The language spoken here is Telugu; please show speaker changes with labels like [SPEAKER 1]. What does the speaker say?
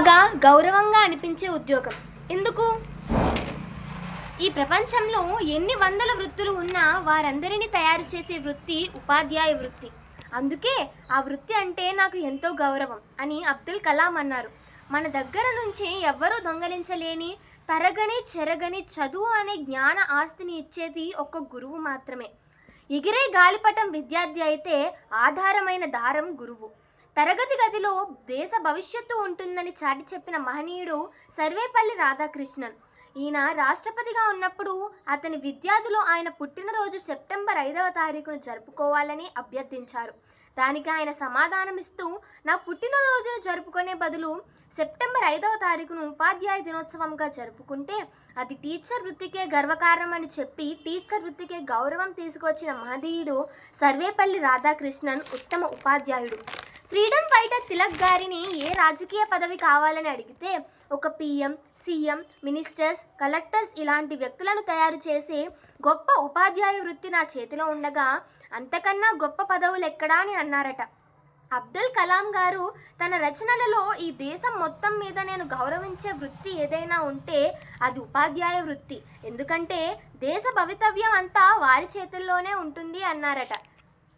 [SPEAKER 1] బాగా గౌరవంగా అనిపించే ఉద్యోగం. ఎందుకు? ఈ ప్రపంచంలో ఎన్ని వందల వృత్తులు ఉన్నా వారందరినీ తయారు చేసే వృత్తి ఉపాధ్యాయ వృత్తి. అందుకే ఆ వృత్తి అంటే నాకు ఎంతో గౌరవం అని అబ్దుల్ కలాం అన్నారు. మన దగ్గర నుంచి ఎవ్వరూ దొంగలించలేని తరగని చెరగని చదువు అనే జ్ఞాన ఆస్తిని ఇచ్చేది ఒక్క గురువు మాత్రమే. ఎగిరే గాలిపటం విద్యార్థి అయితే ఆధారమైన దారం గురువు. తరగతి గదిలో దేశ భవిష్యత్తు ఉంటుందని చాటి చెప్పిన మహనీయుడు సర్వేపల్లి రాధాకృష్ణన్. ఈయన రాష్ట్రపతిగా ఉన్నప్పుడు అతని విద్యార్థులు ఆయన పుట్టినరోజు సెప్టెంబర్ ఐదవ తారీఖును జరుపుకోవాలని అభ్యర్థించారు. దానికి ఆయన సమాధానమిస్తూ నా పుట్టినరోజును జరుపుకునే బదులు సెప్టెంబర్ ఐదవ తారీఖును ఉపాధ్యాయ దినోత్సవంగా జరుపుకుంటే అది టీచర్ వృత్తికే గర్వకారణం అని చెప్పి టీచర్ వృత్తికే గౌరవం తీసుకొచ్చిన మహదీయుడు సర్వేపల్లి రాధాకృష్ణన్ ఉత్తమ ఉపాధ్యాయుడు. ఫ్రీడమ్ ఫైటర్ తిలక్ గారిని ఏ రాజకీయ పదవి కావాలని అడిగితే ఒక పిఎం సీఎం మినిస్టర్స్ కలెక్టర్స్ ఇలాంటి వ్యక్తులను తయారు చేసే గొప్ప ఉపాధ్యాయ వృత్తి నా చేతిలో ఉండగా అంతకన్నా గొప్ప పదవులు ఎక్కడా అని అన్నారట. అబ్దుల్ కలాం గారు తన రచనలలో ఈ దేశం మొత్తం మీద నేను గౌరవించే వృత్తి ఏదైనా ఉంటే అది ఉపాధ్యాయ వృత్తి. ఎందుకంటే దేశ భవితవ్యం అంతా వారి చేతుల్లోనే ఉంటుంది అన్నారట.